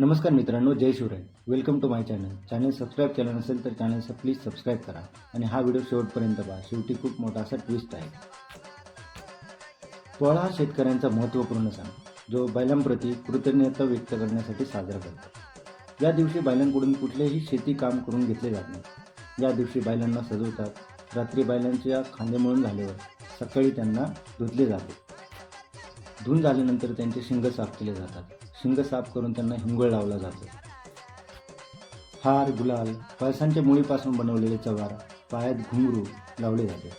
नमस्कार मित्रांनो जय Shivray. Welcome to my channel channel subscribe केलं नसेल तर चॅनलचं प्लीज सबस्क्राईब करा. आणि हा व्हिडिओ शेवटपर्यंत पहा. शेवटी खूप मोठा असा ट्विस्ट आहे. पोळा हा शेतकऱ्यांचा महत्त्वपूर्ण सण जो बैलांप्रती कृतज्ञता व्यक्त करण्यासाठी साजरा करतो. या दिवशी बैलांकडून कुठलेही शेती काम करून घेतले जात नाही. या दिवशी बैलांना सजवतात. रात्री बैलांच्या खांदे मळून झाल्यावर सकाळी त्यांना धुतले जाते. धुवून झाल्यानंतर त्यांचे शिंग साफ केले जातात. शिंग साफ करून त्यांना हिंगोळ लावला जातो. हार गुलाल पळसांच्या मुळीपासून बनवलेले चवार पायात घुंगरू लावले जाते.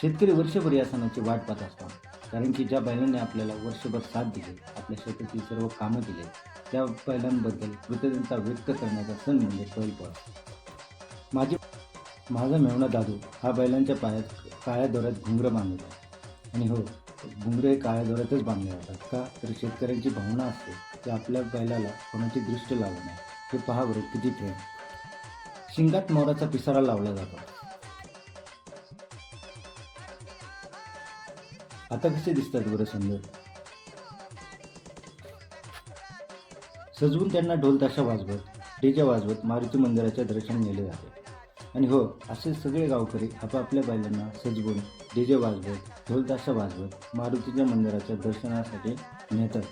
शेतकरी वर्षभर या सणाची वाट पाहत असतात. कारण की ज्या बैलांनी आपल्याला वर्षभर साथ दिली आपल्या शेतातील सर्व कामं दिले त्या बैलांबद्दल कृतज्ञता व्यक्त करण्याचा सण म्हणजे बैलपोळा माझी माझा मेवणा दादू हा बैलांच्या पायात काळ्या दोऱ्यात घुंगरं बांधतो आणि हो घुंगरे काळ्या दोऱ्यातच बांधले जातात. का? तर शेतकऱ्यांची भावना असते की आपल्या बैलाला कोणाची दृष्ट लागू नये. हे पहा बरं किती प्रेम शिंगात मोराचा पिसारा लावला जातो. आता कसे दिसतात बरं सुंदर? सजवून त्यांना ढोल ताशा वाजवत डीजे वाजवत मारुती मंदिराच्या दर्शन नेले जाते. आणि हो असे सगळे गावकरी आपापल्या बैलांना सजवून डीजे वाजवत ढोलताशा वाजवत मारुतीच्या मंदिराच्या दर्शनासाठी नेतात.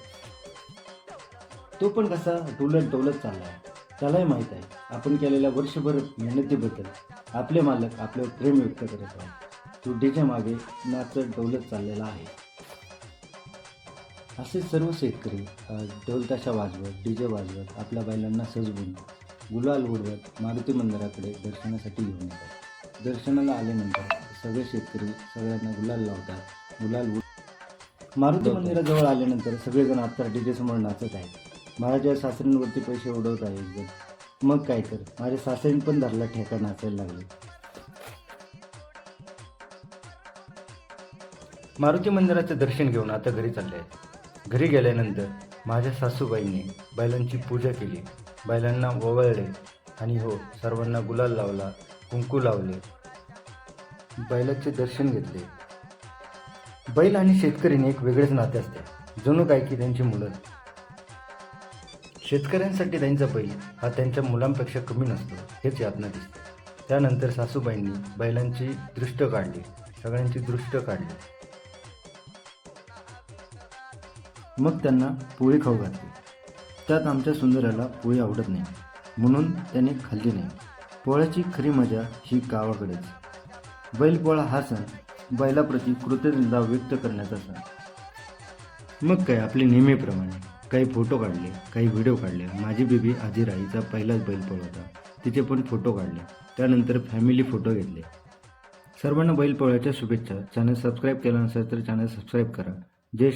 तो पण कसा डोलत डोलत चालला आहे त्यालाही माहीत आहे आपण केलेल्या वर्षभर मेहनतीबद्दल आपले मालक आपलं प्रेम व्यक्त करत आहे. तो डीजे मागे नाचत डोलत चाललेला आहे. असे सर्व शेतकरी ढोलताशा वाजवत डीजे वाजवत आपल्या बैलांना सजवून गुलाल उडवत मारुती मंदिराकडे दर्शनासाठी घेऊन येतात. दर्शनाला आल्यानंतर सगळे शेतकरी सगळ्यांना गुलाल लावतात. गुलाल उड मारुती मंदिराजवळ आल्यानंतर सगळेजण आता डीजे समोर नाचत आहेत. माझ्या सासऱ्यांवरती पैसे उडवत आहे एकदम मग काय तर माझ्या सासऱ्यांनी पण धरला ठेका नाचायला लागले. मारुती मंदिराचं दर्शन घेऊन आता घरी चालले आहेत. घरी गेल्यानंतर माझ्या सासूबाईंनी बैलांची पूजा केली. बैलांना ओवळले आणि हो सर्वांना गुलाल लावला कुंकू लावले. बैलाचे दर्शन घेतले. बैल आणि शेतकरीने एक वेगळेच नाते असते. जणू काय की त्यांची मुलं. शेतकऱ्यांसाठी त्यांचा बैल हा त्यांच्या मुलांपेक्षा कमी नसतो हेच यातना दिसते. त्यानंतर सासूबाईंनी बैलांची दृष्ट काढली. सगळ्यांची दृष्ट काढली. मग त्यांना पोळी खाऊ घातली. त्यात आमच्या सुंदराला पोळी आवडत नाही. म्हणून त्याने खाल्ली नाही. पोळ्याची खरी मजा ही गावाकडेच. बैलपोळा हा सण बैलाप्रती कृतज्ञता व्यक्त करण्याचा सण. मग काय आपले नेहमीप्रमाणे. काही फोटो काढले काही व्हिडिओ काढले. माझी बेबी आधी राईचा पहिलाच बैलपोळा होता. तिचे पण फोटो काढले. त्यानंतर फॅमिली फोटो घेतले. सर्वांना बैलपोळ्याच्या शुभेच्छा. चॅनल सबस्क्राईब केला नसेल तर चॅनल सबस्क्राईब करा. जय